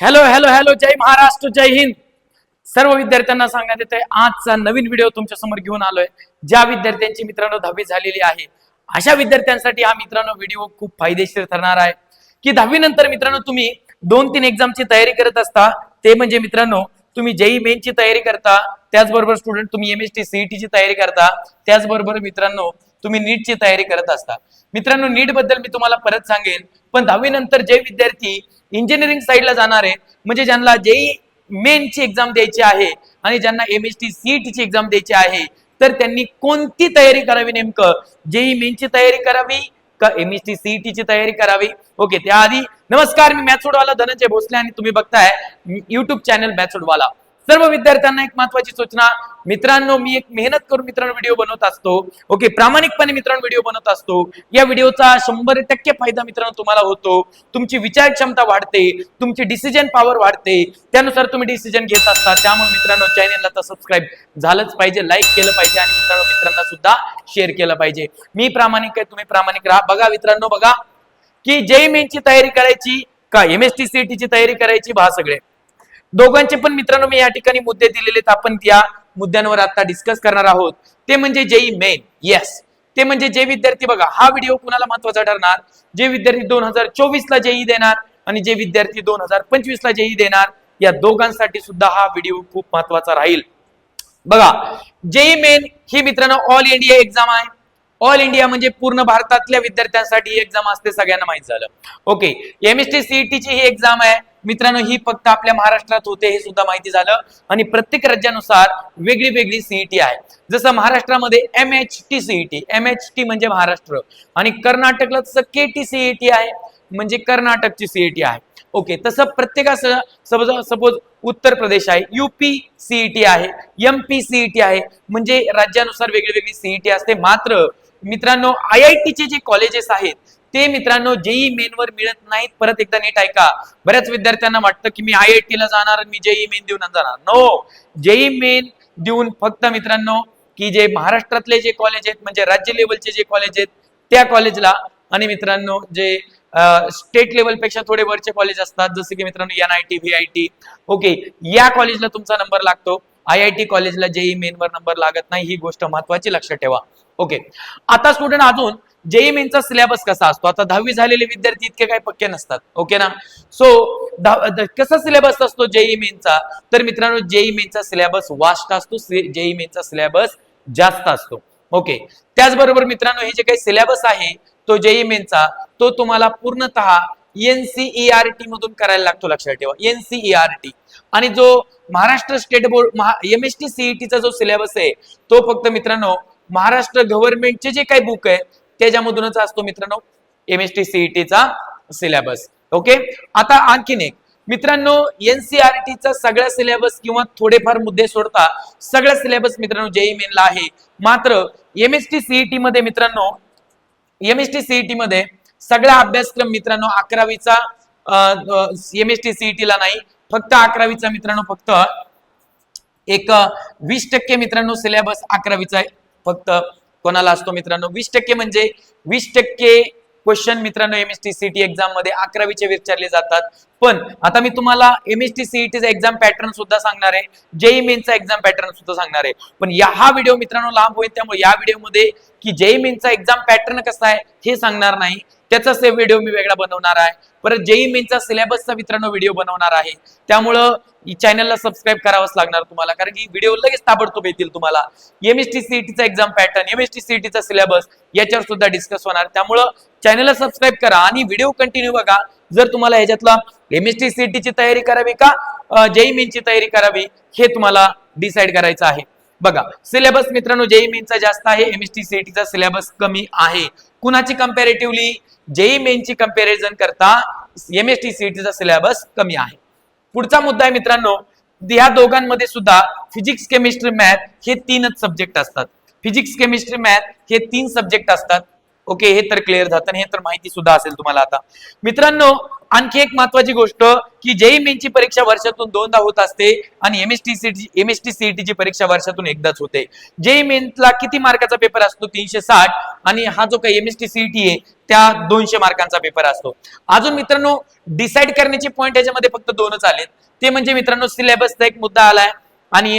Hello hello hello जय महाराष्ट्र जय हिंद. सर्व विद्यार्थ्यांना सांगण्यात येत आहे आजचा नवीन व्हिडिओ तुमच्यासमोर घेऊन आलोय. ज्या विद्यार्थ्यांची मित्रांनो दहावी झालेली आहे अशा विद्यार्थ्यांसाठी हा मित्रांनो व्हिडिओ खूप फायदेशीर ठरणार आहे. की दहावी नंतर मित्रांनो तुम्ही दोन तीन एक्झामची तयारी करत असता ते म्हणजे मित्रांनो तुम्ही जेई मेनची तयारी करता त्याचबरोबर स्टुडंट तुम्ही एम एस टी सीईटीची तयारी करता त्याचबरोबर मित्रांनो तुम्ही नीटची तयारी करत असता. मित्रांनो नीटबद्दल मी तुम्हाला परत सांगेन. पण दहावी नंतर जे विद्यार्थी इंजिनिअरिंग साईडला जाणार आहे म्हणजे ज्यांना जेई मेनची एक्झाम द्यायची आहे आणि ज्यांना एम एस टी सीईटीची एक्झाम द्यायची आहे तर त्यांनी कोणती तयारी करावी नेमकं? जेई मेनची तयारी करावी का एम एस टी सीईटीची तयारी करावी? ओके त्याआधी नमस्कार मी मॅथ्सोडवाला धनंजय भोसले आणि तुम्ही बघताय युट्यूब चॅनल मॅथ्सोडवाला सर्व विद्यार्थ्यांना एक महत्वाची सूचना. मित्रांनो मी एक मेहनत करून मित्रांनो व्हिडिओ बनवत असतो. ओके प्रामाणिकपणे मित्रांनो व्हिडिओ बनवत असतो. या व्हिडिओचा शंभर टक्के फायदा मित्रांनो तुम्हाला होतो. तुमची विचार क्षमता वाढते तुमची डिसिजन पॉवर वाढते. त्यानुसार तुम्ही डिसिजन घेत असता. त्यामुळे मित्रांनो चॅनेलला तर सबस्क्राईब झालंच पाहिजे लाईक केलं पाहिजे आणि मित्रांनो मित्रांना सुद्धा शेअर केलं पाहिजे. मी प्रामाणिक आहे तुम्ही प्रामाणिक राहा. बघा मित्रांनो बघा. की जेई मेनची तयारी करायची का? एम एस टी ची तयारी करायची? बहा सगळे. दोघांचे पण मित्रांनो मी या ठिकाणी मुद्दे दिलेले आहेत आपण त्या मुद्द्यांवर आता डिस्कस करणार आहोत. ते म्हणजे जेई मेन. येस ते म्हणजे जे विद्यार्थी बघा हा व्हिडिओ कुणाला महत्त्वाचा ठरणार? जे विद्यार्थी दोन हजार चोवीस ला जेई देणार आणि जे विद्यार्थी दोन हजार पंचवीस ला जेई देणार या दोघांसाठी सुद्धा हा व्हिडिओ खूप महत्त्वाचा राहील. बघा जेई मेन ही मित्रांनो ऑल इंडिया एक्झाम आहे. ऑल इंडिया म्हणजे पूर्ण भारतातल्या विद्यार्थ्यांसाठी ही एक्झाम असते सगळ्यांना माहीत झालं. ओके एम एस टी सीईटीची ही एक्झाम आहे. मित्रांनो ही फक्त आपल्या महाराष्ट्रात होते हे सुद्धा माहिती झालं. आणि प्रत्येक राज्यानुसार वेगळी वेगळी सीईटी आहे. जसं महाराष्ट्रामध्ये M H T CET M H T म्हणजे महाराष्ट्र. आणि कर्नाटकला तसं के टी सीईटी आहे म्हणजे कर्नाटकची सीईटी आहे. ओके तसं प्रत्येकाचं सपोज सपोज उत्तर प्रदेश आहे युपी सीईटी आहे एम पी सीईटी आहे म्हणजे राज्यानुसार वेगळी वेगळी सीईटी असते. मात्र मित्रांनो आय आय टीचे जे कॉलेजेस आहेत ते मित्रांनो जेई मेन वर मिळत नाहीत. परत एकदा नीट ऐका. बऱ्याच विद्यार्थ्यांना वाटतं की मी आय आय टी ला जाणार मी जेई मेन देऊन जाणार. नो जेई मेन देऊन फक्त मित्रांनो की जे महाराष्ट्रातले जे कॉलेज आहेत म्हणजे राज्य लेवलचे जे कॉलेज आहेत त्या कॉलेजला आणि मित्रांनो जे स्टेट लेवलपेक्षा थोडे वरचे कॉलेज असतात जसे की मित्रांनो N I T V I T. Okay या कॉलेजला तुमचा नंबर लागतो. आय आय टी कॉलेजला जेई मेन वर नंबर लागत नाही. ही गोष्ट महत्वाची लक्षात ठेवा. ओके आता स्टुडंट अजून जेई मेनचा सिलेबस कसा असतो? आता दहावी झालेले विद्यार्थी इतके काही पक्के नसतात. ओके ना? सो कसा सिलेबस असतो जेई मेनचा तर मित्रांनो जेई मेनचा सिलेबस वास्ट असतो जेई मेनचा सिलेबस जास्त असतो. ओके त्याचबरोबर मित्रांनो हे जे काही सिलेबस आहे तो जेई मेनचा तो तुम्हाला पूर्णतः एनसीईआरटी मधून करायला लागतो लक्षात ठेवा. एनसीईआरटी आणि जो Maharashtra state board M S T सीईटीचा जो सिलेबस आहे तो फक्त मित्रांनो महाराष्ट्र गव्हर्नमेंटचे जे काही बुक आहे त्याच्यामधूनच असतो मित्रांनो एम एस टी सीईटीचा सिलेबस ओके आता आणखीन एक. मित्रांनो एनसीआरटीचा सगळा सिलेबस किंवा थोडेफार मुद्दे सोडता सगळा सिलेबस मित्रांनो जेई मेनला आहे. मात्र एम एस टी सीईटी मध्ये मित्रांनो एम एस टी सीईटी मध्ये सगळा अभ्यासक्रम मित्रांनो अकरावीचा एम एस टी सीईटी ला नाही फक्त अकरावीचा मित्रांनो फक्त एक वीस टक्के मित्रांनो सिलेबस अकरावीचा आहे. फक्त कोणाला असतो मित्रांनो? वीस टक्के म्हणजे वीस टक्के क्वेश्चन मित्रांनो एम एस टी एक्झाममध्ये अकरावीचे विचारले जातात. पण आता मी तुम्हाला एम एस टी सीईटीचा एक्झाम पॅटर्न सुद्धा सांगणार आहे. जेई मेनचा एक्झाम पॅटर्न सुद्धा सांगणार आहे. पण या हा व्हिडिओ मित्रांनो लांब होईल त्यामुळे या व्हिडिओमध्ये की जेई मेनचा एक्झाम पॅटर्न कसा आहे हे सांगणार नाही. त्याचा सेव्ह व्हिडिओ मी वेगळा बनवणार आहे. परत जेई मेनचा सिलेबसचा मित्रांनो व्हिडिओ बनवणार आहे. त्यामुळं चॅनलला सबस्क्राईब करावंच लागणार तुम्हाला. कारण की व्हिडिओ लगेच ताबडतोब येतील तुम्हाला. M S T सीईटीचा exam pattern M S T सीईटीचा syllabus याच्यावर सुद्धा डिस्कस होणार. त्यामुळं चॅनलला सबस्क्राईब करा आणि व्हिडिओ कंटिन्यू बघा. जर तुम्हाला याच्यातला एम एस टी सीईटीची तयारी करावी का जेई मेनची तयारी करावी हे तुम्हाला डिसाईड करायचं आहे. बघा सिलेबस मित्रांनो जेई मेनचा जास्त आहे एम एस टी सीईटीचा सिलेबस कमी आहे. कुणाची कम्पॅरेटिव्हली जेई मेनची कंपॅरिझन करता एम एस टी सीईटीचा सिलेबस कमी आहे. पुढचा मुद्दा आहे मित्रांनो ह्या दोघांमध्ये सुद्धा फिजिक्स केमिस्ट्री मॅथ हे तीनच सब्जेक्ट असतात. फिजिक्स केमिस्ट्री मॅथ हे तीन सब्जेक्ट असतात. ओके हे तर क्लिअर झालं. आणि हे तर माहिती सुद्धा असेल तुम्हाला आता. मित्रांनो आणखी एक महत्वाची गोष्ट की जेई मेनची परीक्षा वर्षातून दोनदा होत असते आणि M S T C M S T सीईटीची परीक्षा वर्षातून एकदाच होते. जेई मेनला किती मार्काचा पेपर असतो? तीनशे साठ. आणि हा जो काही एम एस टी सीईटी आहे त्या दोनशे मार्कांचा पेपर असतो. अजून मित्रांनो डिसाईड करण्याचे पॉईंट याच्यामध्ये फक्त दोनच आलेत. ते म्हणजे मित्रांनो सिलेबसचा एक मुद्दा आलाय. आणि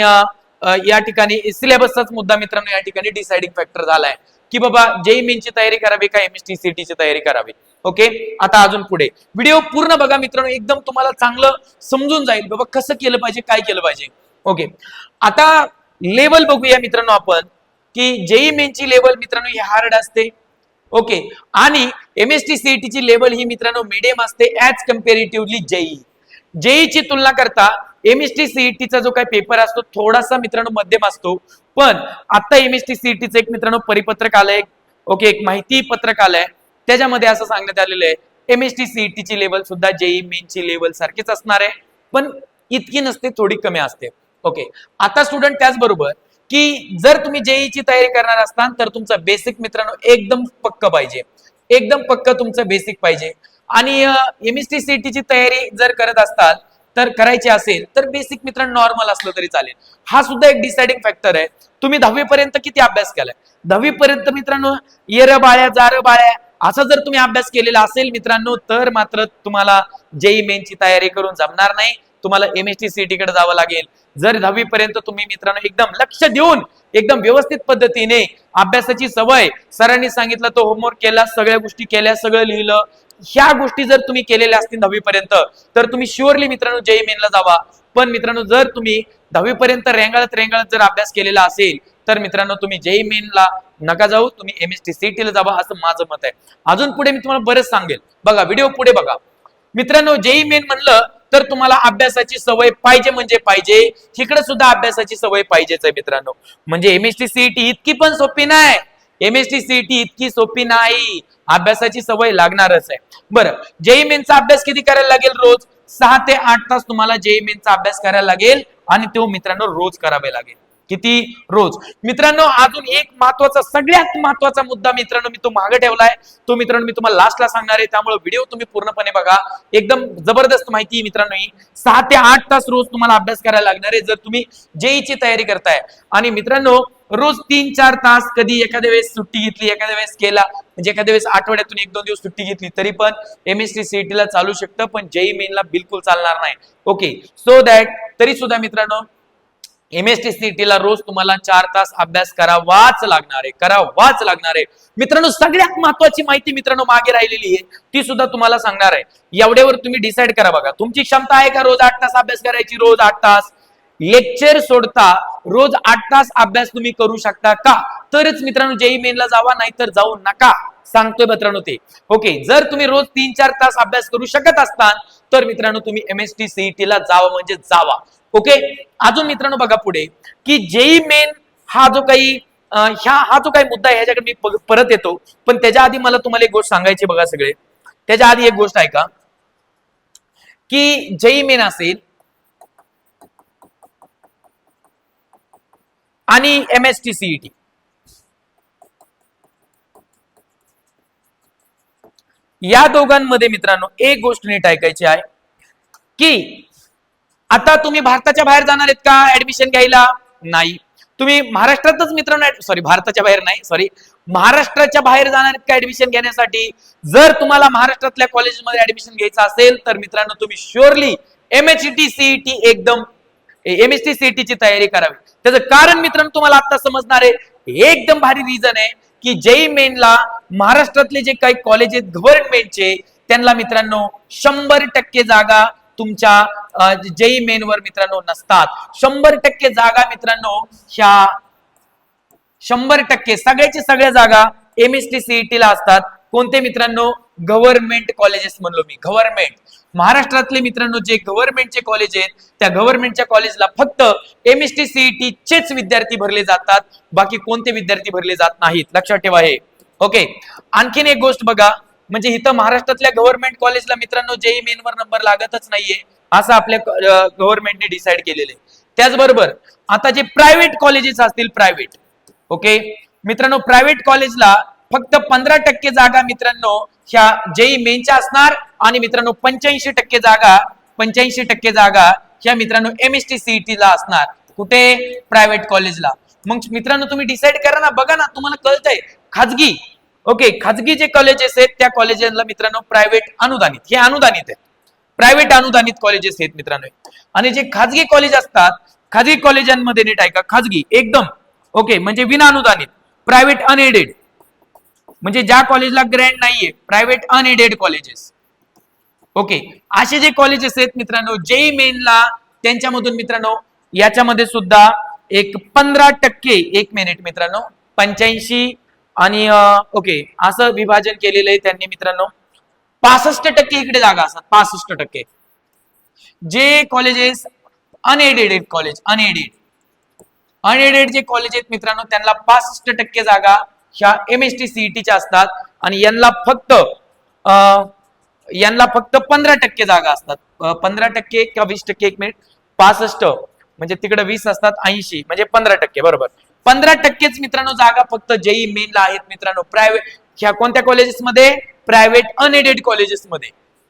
या ठिकाणी सिलेबसचाच मुद्दा मित्रांनो या ठिकाणी डिसाइडिंग फॅक्टर झालाय. की बाबा जेई मेनची तयारी करावी का एमएसटी सीटीची टी ची तयारी करावी? ओके आता अजून पुढे. व्हिडिओ पूर्ण बघा मित्रांनो एकदम तुम्हाला चांगलं समजून जाईल. बाबा कसं केलं पाहिजे काय केलं पाहिजे? ओके आता लेवल बघूया मित्रांनो आपण की जेई मेनची लेवल मित्रांनो ही हार्ड असते. ओके आणि एम एस टी सीईटीची लेवल ही मित्रांनो मिडियम असते ऍज कम्पेरेटिव्हली जेई जेईची तुलना करता एम एस टी सीईटीचा जो काही पेपर असतो थोडासा मित्रांनो मध्यम असतो. पण आता एम एस टी सीईटीचं एक मित्रांनो परिपत्रक आलंय. ओके एक माहिती पत्रक आलंय. त्याच्यामध्ये असं सांगण्यात आलेलं आहे. एम एस टी सीईटीची लेवल सुद्धा जेई मेनची लेवल सारखीच असणार आहे. पण इतकी नसते थोडी कमी असते. ओके आता स्टुडंट त्याचबरोबर की जर तुम्ही जेईची तयारी करणार असताल तर तुमचं बेसिक मित्रांनो एकदम पक्क पाहिजे. एकदम पक्क तुमचं बेसिक पाहिजे. आणि एम एस टी सीईटीची तयारी जर करत असताल तर करायची असेल तर बेसिक मित्रांनो नॉर्मल असलं तरी चालेल. हा सुद्धा एक डिसाइडिंग फॅक्टर आहे. तुम्ही दहावी पर्यंत किती अभ्यास केलाय? दहावी पर्यंत मित्रांनो येर बाळ्या जार बाळ्या. असा जर तुम्ही अभ्यास केलेला असेल मित्रांनो तर मात्र तुम्हाला जेई मेनची तयारी करून जमणार नाही. तुम्हाला एम एस टी सीटी कडे जावं लागेल. जर दहावी पर्यंत तुम्ही मित्रांनो एकदम लक्ष देऊन एकदम व्यवस्थित पद्धतीने अभ्यासाची सवय सरांनी सांगितलं तो होमवर्क केला सगळ्या गोष्टी केल्या सगळं लिहिलं ह्या गोष्टी जर तुम्ही केलेल्या असतील दहावीपर्यंत तर तुम्ही शुअरली मित्रांनो जेई मेनला जावा. पण मित्रांनो जर तुम्ही दहावीपर्यंत रेंगाळत रेंगाळत जर अभ्यास केलेला असेल तर मित्रांनो तुम्ही जेई मेनला नका जाऊ तुम्ही एम एस टी सीटीला जावा असं माझं मत आहे. अजून पुढे मी तुम्हाला बरेच सांगेल. बघा व्हिडिओ पुढे बघा. मित्रांनो जेई मेन म्हणलं तर तुम्हाला अभ्यासाची सवय पाहिजे म्हणजे पाहिजे. इकडे सुद्धा अभ्यासाची सवय पाहिजेच आहे मित्रांनो. म्हणजे एम एस टी सीईटी इतकी पण सोपी नाही. एम एस टी सीईटी इतकी सोपी नाही. अभ्यासाची सवय लागणारच आहे. बरं जेई मेनचा अभ्यास किती करायला लागेल रोज? सहा ते आठ तास तुम्हाला जेई मेनचा अभ्यास करायला लागेल आणि तो मित्रांनो रोज करावे लागेल. किती रोज? मित्रांनो अजून एक महत्त्वाचा सगळ्यात महत्त्वाचा मुद्दा मित्रांनो मी तो मागे ठेवलाय. तो मित्रांनो मी तुम्हाला लास्टला सांगणार आहे. त्यामुळे व्हिडिओ तुम्ही पूर्णपणे बघा. एकदम जबरदस्त माहिती आहे मित्रांनो ही. सहा ते आठ तास रोज तुम्हाला अभ्यास करायला लागणार आहे जर तुम्ही जेईची तयारी करताय. आणि मित्रांनो रोज तीन चार तास कधी एखाद्या वेळेस सुट्टी घेतली एखाद्या वेळेस केला म्हणजे एखाद्या वेळेस आठवड्यातून एक दोन दिवस सुट्टी घेतली तरी पण एम एस टी सीईटी ला चालू शकतं पण जेई मेनला बिलकुल चालणार नाही. ओके सो दॅट तरी सुद्धा मित्रांनो एम एस टी सीटीला रोज तुम्हाला चार तास अभ्यास करावाच लागणार आहे करावाच लागणार आहे. मित्रांनो सगळ्यात महत्वाची माहिती मित्रांनो मागे राहिलेली आहे ती सुद्धा तुम्हाला सांगणार आहे. एवढ्यावर तुम्ही डिसाईड करा बघा. तुमची क्षमता आहे का रोज आठ तास अभ्यास करायची? रोज आठ तास. लेक्चर सोडता रोज आठ तास अभ्यास तुम्ही करू शकता का? तरच मित्रांनो जेई मेनला जावा नाहीतर जाऊ नका. सांगतोय मित्रांनो ते. ओके जर तुम्ही रोज तीन चार तास अभ्यास करू शकत असताल तर मित्रांनो तुम्ही एम एस टी सीईटी ला जावा म्हणजे जावा. ओके अजून मित्रांनो बघा पुढे की जेई मेन हा जो काही ह्या हा जो काही मुद्दा आहे ह्याच्याकडे मी परत येतो. पण त्याच्या आधी मला तुम्हाला एक गोष्ट सांगायची बघा सगळे. त्याच्या आधी एक गोष्ट ऐका. की जेई मेन असेल आणि एम एस टी सीईटी या दोघांमध्ये मित्रांनो एक गोष्ट नीट ऐकायची आहे की आता तुम्ही भारताच्या बाहेर जाणार आहेत का? ऍडमिशन घ्यायला? नाही. तुम्ही महाराष्ट्रातच मित्रांनो सॉरी भारताच्या बाहेर नाही सॉरी महाराष्ट्राच्या बाहेर जाणार आहेत का ऍडमिशन घेण्यासाठी? जर तुम्हाला महाराष्ट्रातल्या कॉलेजमध्ये ऍडमिशन घ्यायचं असेल तर मित्रांनो तुम्ही surely M H T CET एकदम एम एस टी सीईटीची तयारी करावी. त्याचं कारण मित्रांनो तुम्हाला आता समजणार आहे. एकदम भारी रिझन आहे की जेई मेनला महाराष्ट्रातले जे काही कॉलेज आहेत गव्हर्नमेंटचे त्यांना मित्रांनो शंभर टक्के जागा तुमच्या जेई मेन वर मित्रांनो नसतात. शंभर टक्के जागा मित्रांनो ह्या शंभर टक्के सगळ्याची सगळ्या जागा एम एस टी सीईटी ला असतात. कोणते मित्रांनो? गव्हर्नमेंट कॉलेजेस म्हणलो मी. गव्हर्नमेंट. महाराष्ट्रातले मित्रांनो जे गव्हर्नमेंटचे कॉलेज आहेत त्या गव्हर्नमेंटच्या कॉलेजला फक्त एम एस टी सीईटी चेच विद्यार्थी भरले जातात. बाकी कोणते विद्यार्थी भरले जात नाहीत? लक्षात ठेवा हे. ओके आणखीन एक गोष्ट बघा. म्हणजे इथं महाराष्ट्रातल्या गव्हर्नमेंट कॉलेजला मित्रांनो जेई मेन वर नंबर लागतच नाहीये. असं आपल्या गव्हर्नमेंटने डिसाईड केलेले त्याचबरोबर आता जे प्रायव्हेट कॉलेजेस असतील प्रायव्हेट ओके मित्रांनो प्रायव्हेट कॉलेजला फक्त पंधरा टक्के जागा मित्रांनो ह्या जेई मेनच्या असणार आणि मित्रांनो पंच्याऐंशी टक्के जागा पंच्याऐंशी टक्के जागा ह्या मित्रांनो एम एस टी सीईटी ला असणार कुठे? प्रायव्हेट कॉलेजला मग मित्रांनो तुम्ही डिसाईड करा ना बघा ना तुम्हाला कळतंय खाजगी ओके खाजगी जे कॉलेजेस आहेत त्या कॉलेजेसला मित्रांनो प्रायव्हेट अनुदानित हे अनुदानित आहेत. प्रायव्हेट अनुदानित कॉलेजेस आहेत मित्रांनो. आणि जे खाजगी कॉलेज असतात खाजगी कॉलेजांमध्ये नीट ऐका खाजगी एकदम. ओके म्हणजे विना अनुदानित प्रायव्हेट अनएडेड म्हणजे ज्या कॉलेजला ग्रँड नाहीये प्रायव्हेट अनएडेड कॉलेजेस ओके असे जे कॉलेजेस आहेत मित्रांनो जेई मेनला त्यांच्यामधून मित्रांनो याच्यामध्ये सुद्धा एक पंधरा टक्के एक मिनिट मित्रांनो पंच्याऐंशी आणि ओके असं विभाजन केलेलं आहे त्यांनी मित्रांनो. पासष्ट टक्के इकडे जागा असतात पासष्ट टक्के. जे colleges unaided college unaided unaided जे कॉलेज आहेत मित्रांनो त्यांना पासष्ट टक्के जागा ह्या एम एस टी सीईटीच्या असतात आणि यांना फक्त यांना फक्त पंधरा टक्के जागा असतात. पंधरा टक्के किंवा वीस टक्के एक मिनिट पासष्ट म्हणजे तिकडे वीस असतात ऐंशी म्हणजे पंधरा टक्के बरोबर. पंधरा टक्केच मित्रांनो जागा फक्त जेई मेनला आहेत मित्रांनो. प्रायव्हेट ह्या कोणत्या कॉलेजेसमध्ये प्रायव्हेट अनएडेड कॉलेजेसमध्ये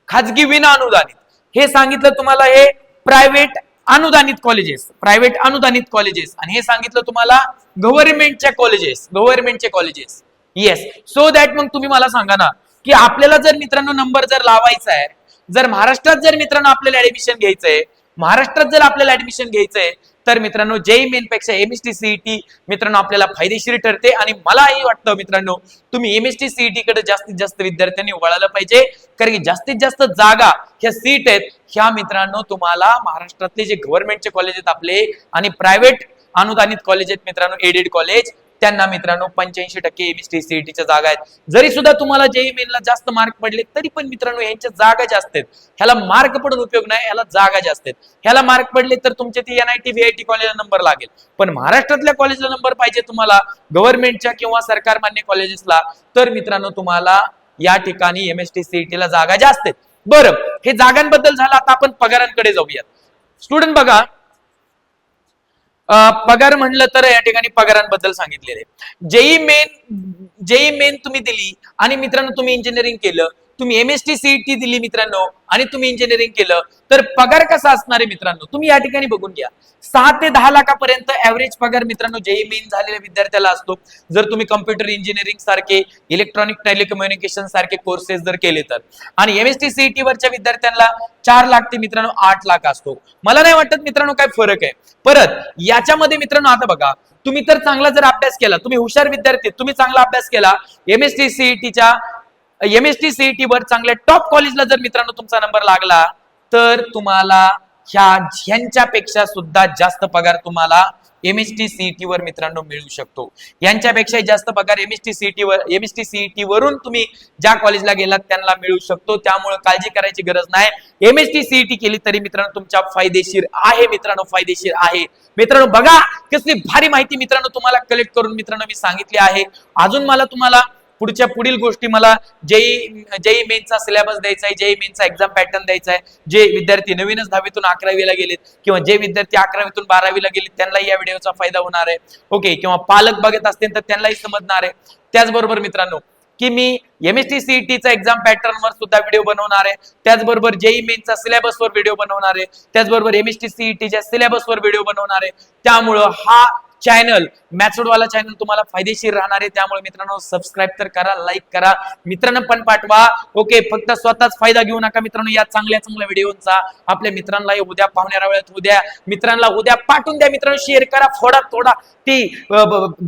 खाजगी विना अनुदानित हे सांगितलं तुम्हाला हे प्रायव्हेट अनुदानित कॉलेजेस प्रायव्हेट अनुदानित कॉलेजेस आणि हे सांगितलं तुम्हाला गव्हर्नमेंटच्या कॉलेजेस गव्हर्नमेंटचे कॉलेजेस येस सो दॅट मग तुम्ही मला सांगा ना की आपल्याला जर मित्रांनो नंबर जर लावायचा आहे जर महाराष्ट्रात जर मित्रांनो आपल्याला ऍडमिशन घ्यायचंय महाराष्ट्रात जर आपल्याला ऍडमिशन घ्यायचंय तर मित्रांनो जेई मेन पेक्षा एम एस टी सीईटी मित्रांनो आपल्याला फायदेशीर ठरते आणि मलाही वाटतं मित्रांनो तुम्ही एम एस टी सीईटी कडे जास्तीत जास्त विद्यार्थ्यांनी वळायला पाहिजे. कारण की जास्तीत जास्त जागा ह्या सीट आहेत ह्या मित्रांनो तुम्हाला महाराष्ट्रातले जे गव्हर्नमेंटचे कॉलेज आहेत आपले आणि प्रायव्हेट अनुदानित कॉलेज आहेत मित्रांनो एडेड कॉलेज त्यांना मित्रांनो पंच्याऐंशी टक्के एमएसटी सीईटीच्या जागा आहेत. जरी सुद्धा तुम्हाला जेई मेनला जास्त मार्क पडले तरी पण मित्रांनो यांच्या जागा जास्त आहेत. ह्याला मार्क पडून उपयोग नाही ह्याला जागा जास्त आहेत. ह्याला मार्क पडले तर तुमचे ती एनआयटी व्हीआयटी कॉलेजला नंबर लागेल. पण महाराष्ट्रातल्या कॉलेजला नंबर पाहिजे तुम्हाला गव्हर्नमेंटच्या किंवा सरकार मान्य कॉलेजेसला तर मित्रांनो तुम्हाला या ठिकाणी एमएसटी सीईटी ला जागा जास्त आहेत. बरं हे जागांबद्दल झालं आता आपण पगारांकडे जाऊयात. स्टुडंट बघा पगार म्हणलं तर या ठिकाणी पगारांबद्दल सांगितलेले. जेई मेन जेई मेन तुम्ही दिली आणि मित्रांनो तुम्ही इंजिनिअरिंग केलं तुम्ही एम एस टी सीईटी दिली मित्रांनो आणि तुम्ही इंजिनिअरिंग केलं तर पगार कसा असणार आहे मित्रांनो? तुम्ही या ठिकाणी बघून घ्या. सहा ते दहा लाखापर्यंत ऍव्हरेज पगार मित्रांनो जेई मेन झालेल्या विद्यार्थ्याला असतो. जर तुम्ही कम्प्युटर इंजिनिअरिंग सारखे इलेक्ट्रॉनिक टेलिकम्युनिकेशन सारखे कोर्सेस जर केले तर. आणि एम एस टी सीईटी वरच्या विद्यार्थ्यांना चार लाख ते मित्रांनो आठ लाख असतो. मला नाही वाटत मित्रांनो काय फरक आहे. परत याच्यामध्ये मित्रांनो आता बघा तुम्ही तर चांगला जर अभ्यास केला तुम्ही हुशार विद्यार्थी तुम्ही चांगला अभ्यास केला एम एस टी सीईटीच्या एम एस टी सीईटी वर चांगल्या टॉप कॉलेजला जर मित्रांनो तुमचा नंबर लागला तर तुम्हाला ह्या ह्यांच्यापेक्षा सुद्धा जास्त पगार तुम्हाला एम एस टी सीईटी वर मित्रांनो मिळू शकतो. यांच्यापेक्षा जास्त पगार एम एस टी सीईटी वर एम एस टी सीईटी वरून तुम्ही ज्या कॉलेजला गेलात त्यांना मिळू शकतो. त्यामुळे काळजी करायची गरज नाही. एम एस टी सीईटी केली तरी मित्रांनो तुमच्या फायदेशीर आहे मित्रांनो फायदेशीर आहे. मित्रांनो बघा कसली भारी माहिती मित्रांनो तुम्हाला कलेक्ट करून मित्रांनो मी सांगितली आहे. अजून मला तुम्हाला पुढच्या पुढील गोष्टी मला जेई जेई मेनचा सिलेबस द्यायचा आहे जेई मेनचा एक्झाम पॅटर्न द्यायचा आहे जे विद्यार्थी नवीनच दहावीतून अकरावीला गेलेत किंवा जे विद्यार्थी अकरावीतून बारावीला गेलेत त्यांना या व्हिडिओचा फायदा होणार आहे. ओके किंवा पालक बघत असतील तर त्यांनाही समजणार आहे. त्याचबरोबर मित्रांनो की मी एम एस टी सीईटीचा एक्झाम पॅटर्नवर सुद्धा व्हिडिओ बनवणार आहे. त्याचबरोबर जेई मेनचा सिलेबसवर व्हिडिओ बनवणार आहे. त्याचबरोबर एम एस टी सीईटीच्या सिलेबसवर व्हिडिओ बनवणार आहे. त्यामुळं हा चॅनल वाला चॅनल तुम्हाला फायदेशीर राहणार आहे. त्यामुळे मित्रांनो सबस्क्राईब तर करा लाईक करा. मित्रांनो पण पाठवा. ओके फक्त स्वतःच फायदा घेऊ नका मित्रांनो. या चांगल्या चांगल्या व्हिडिओचा आपल्या मित्रांना उद्या पाहुण्या वेळेत उद्या मित्रांना उद्या पाठवून द्या मित्रांनो. शेअर करा फोडा थोडा ती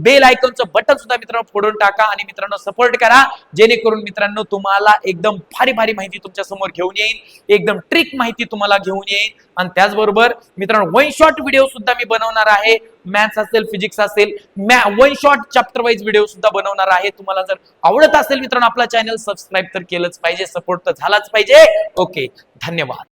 बेल आयकॉनचं बटन सुद्धा मित्रांनो फोडून टाका आणि मित्रांनो सपोर्ट करा. जेणेकरून मित्रांनो तुम्हाला एकदम भारी भारी माहिती तुमच्यासमोर घेऊन येईल एकदम ट्रिक माहिती तुम्हाला घेऊन येईल आणि त्याचबरोबर मित्रांनो वन शॉट व्हिडिओ सुद्धा मी बनवणार आहे. मॅथ्स असेल फिजिक्स असेल मॅ one shot chapter wise video सुद्धा बनवणार आहे. तुम्हाला जर आवडत असेल मित्रांनो आपला चॅनल सबस्क्राईब तर केलंच पाहिजे सपोर्ट तर झालाच पाहिजे. ओके धन्यवाद.